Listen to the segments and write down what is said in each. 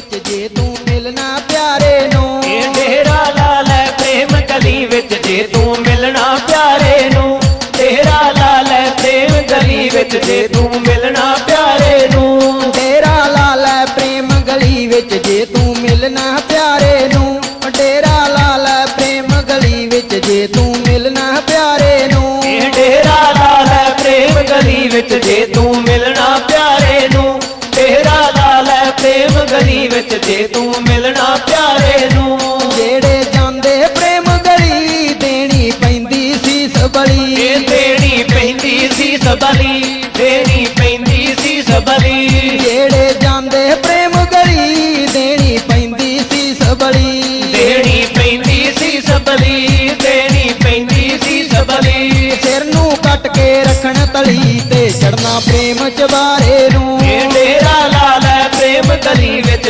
ਵਿੱਚ ਜੇ ਤੂੰ ਮਿਲਣਾ ਪਿਆਰੇ ਨੂੰ। ਇਹ ਡੇਰਾ ਲਾ ਲੈ ਪ੍ਰੇਮ ਗਲੀ ਵਿੱਚ ਜੇ ਤੂੰ ਮਿਲਣਾ ਪਿਆਰੇ ਨੂੰ। ਡੇਰਾ ਲਾ ਲੈ ਪ੍ਰੇਮ ਗਲੀ ਵਿੱਚ ਜੇ ਤੂੰ ਮਿਲਣਾ ਪਿਆਰੇ ਨੂੰ। ਡੇਰਾ ਲਾ ਲੈ ਪ੍ਰੇਮ ਗਲੀ ਵਿੱਚ ਜੇ ਤੂੰ ਮਿਲਣਾ ਪਿਆਰੇ ਨੂੰ। ਡੇਰਾ ਲਾ ਲੈ ਪ੍ਰੇਮ ਗਲੀ ਵਿੱਚ ਜੇ ਤੂੰ ਮਿਲਣਾ ਪਿਆਰੇ ਨੂੰ। ਇਹ ਡੇਰਾ ਲਾ ਲੈ ਪ੍ਰੇਮ ਗਲੀ ਵਿੱਚ ਜੇ ਤੂੰ ਮਿਲਣਾ ਪਿਆਰੇ ਨੂੰ। ਲਾ ਪ੍ਰੇਮ ਗਲੀ ਵਿੱਚ ਜੇ ਤੂੰ ਮਿਲਣਾ ਪਿਆਰੇ ਨੂੰ। ਜਿਹੜੇ ਜਾਂਦੇ ਪ੍ਰੇਮ ਗਲੀ ਦੇਣੀ ਪੈਂਦੀ ਸੀ ਸਬਲੀ। ਇਹ ਦੇਣੀ ਪੈਂਦੀ ਸੀ ਸਬਲੀ ਦੇਣੀ ਪੈਂਦੀ ਸੀ ਸਬਲੀ। ਜਿਹੜੇ ਜਾਂਦੇ ਪ੍ਰੇਮ ਗਲੀ ਦੇਣੀ ਪੈਂਦੀ ਸੀ ਸਬਲੀ। ਦੇਣੀ ਪੈਂਦੀ ਸੀ ਸਬਲੀ ਦੇਣੀ ਪੈਂਦੀ ਸੀ ਸਬਲੀ। ਸਿਰ ਨੂੰ ਕੱਟ ਕੇ ਰੱਖਣ ਤਲੀ ਤੇ ਚੜਨਾ ਪ੍ਰੇਮ ਚਬਾਰੇ ਨੂੰ।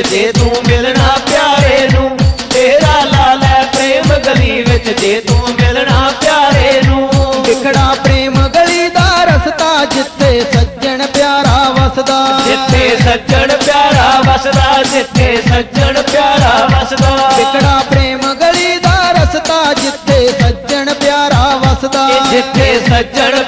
ਵਿੱਚ ਜੇ ਤੂੰ ਮਿਲਣਾ ਪਿਆਰੇ ਨੂੰ, ਤੇਰਾ ਲਾਲਾ ਪ੍ਰੇਮ ਗਲੀ ਵਿੱਚ। ਜੇ ਤੂੰ ਮਿਲਣਾ ਪਿਆਰੇ ਨੂੰ, ਵਿਖੜਾ ਪ੍ਰੇਮ ਗਲੀ ਦਾ ਰਸਤਾ ਜਿੱਥੇ ਸੱਜਣ ਪਿਆਰਾ ਵਸਦਾ। ਜਿੱਥੇ ਸੱਜਣ ਪਿਆਰਾ ਵਸਦਾ, ਜਿੱਥੇ ਸੱਜਣ ਪਿਆਰਾ ਵਸਦਾ। ਵਿਖੜਾ ਪ੍ਰੇਮ ਗਲੀ ਦਾ ਰਸਤਾ ਜਿੱਥੇ ਸੱਜਣ ਪਿਆਰਾ ਵਸਦਾ। ਜਿੱਥੇ ਸੱਜਣ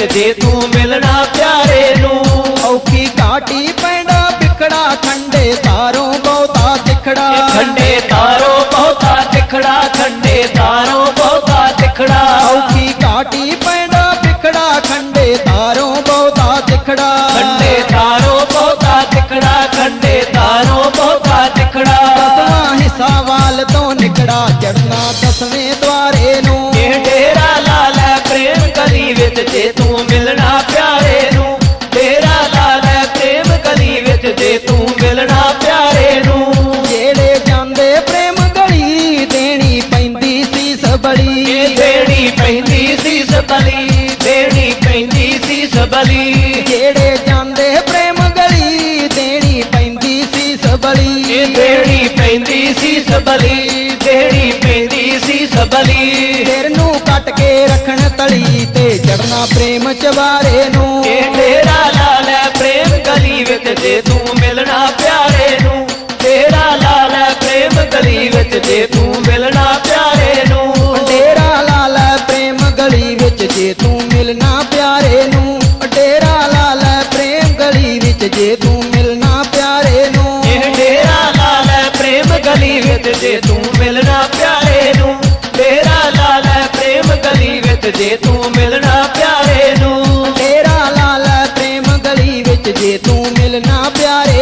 ਵਿੱਚ ਜੇ ਤੂੰ ਮਿਲਣਾ ਪਿਆਰੇ ਨੂੰ। ਔਖੀ ਘਾਟੀ ਪੈਂਦਾ ਵਿਖੜਾ ਖੰਡੇ ਤਾਰੋਂ ਬਹੁਤਾ ਤਿਖੜਾ। ਖੰਡੇ ਤਾਰੋ ਬਹੁਤਾ ਤਿਖੜਾ ਖੰਡੇ ਤਾਰੋ ਬਹੁਤਾ ਤਿਖੜਾ। ਔਖੀ ਘਾਟੀ ਪੈਂਦਾ ਵਿਖੜਾ ਖੰਡੇ ਤਾਰੋਂ ਬਹੁਤਾ ਤਿਖੜਾ। ਖੰਡੇ ਤਾਰੋ ਬਹੁਤਾ ਤਿਖੜਾ ਖੰਡੇ ਤਾਰੋ ਬਹੁਤਾ ਤਿਖੜਾ। ਦਸਵਾਂ ਹਿੱਸਾ ਵਾਲ ਤੋਂ ਨਿਕੜਾ ਚੜਨਾ ਦਸਵੇਂ ਵਿੱਚ ਜੇ ਤੂੰ ਮਿਲਣਾ ਪਿਆਰੇ ਨੂੰ ਡੇਰਾ ਲਾ ਲੈ ਪ੍ਰੇਮ ਗਲੀ ਵਿੱਚ ਜੇ ਤੂੰ ਮਿਲਣਾ ਪਿਆਰੇ ਨੂੰ। ਜਿਹੜੇ ਜਾਂਦੇ ਪ੍ਰੇਮ ਗਲੀ ਦੇਣੀ ਪੈਂਦੀ ਸੀ ਸਬਲੀ। ਦੇਣੀ ਪੈਂਦੀ ਸੀ ਸਬਲੀ ਦੇਣੀ ਪੈਂਦੀ ਸੀ ਸਬਲੀ। ਕੇ ਰੱਖਣ ਤਲੀ ਤੇ ਚੜਨਾ ਪ੍ਰੇਮ ਚਵਾਰੇ ਨੂੰ। ਇਹ ਡੇਰਾ ਲਾ ਲੈ ਪ੍ਰੇਮ ਗਲੀ ਵਿੱਚ ਜੇ ਤੂੰ ਮਿਲਣਾ ਪਿਆਰੇ ਨੂੰ। ਡੇਰਾ ਲਾ ਲੈ ਪ੍ਰੇਮ ਗਲੀ ਵਿੱਚ ਜੇ ਤੂੰ ਮਿਲਣਾ ਪਿਆਰੇ ਨੂੰ। ਡੇਰਾ ਲਾ ਲੈ ਪ੍ਰੇਮ ਗਲੀ ਵਿੱਚ ਜੇ ਤੂੰ ਮਿਲਣਾ ਪਿਆਰੇ ਨੂੰ। ਡੇਰਾ ਲਾ ਲੈ ਪ੍ਰੇਮ ਗਲੀ ਵਿੱਚ ਜੇ ਤੂੰ ਮਿਲਣਾ ਪਿਆਰੇ ਨੂੰ। ਇਹ ਡੇਰਾ ਲਾ ਲੈ ਪ੍ਰੇਮ ਗਲੀ ਵਿੱਚ ਜੇ ਤੂੰ ਮਿਲਣਾ ਪਿਆਰੇ ਜੇ ਤੂੰ ਮਿਲਣਾ ਪਿਆਰੇ ਨੂੰ, ਤੇਰਾ ਲਾ ਲੈ ਪ੍ਰੇਮ ਗਲੀ ਵਿੱਚ ਜੇ ਤੂੰ ਮਿਲਣਾ ਪਿਆਰੇ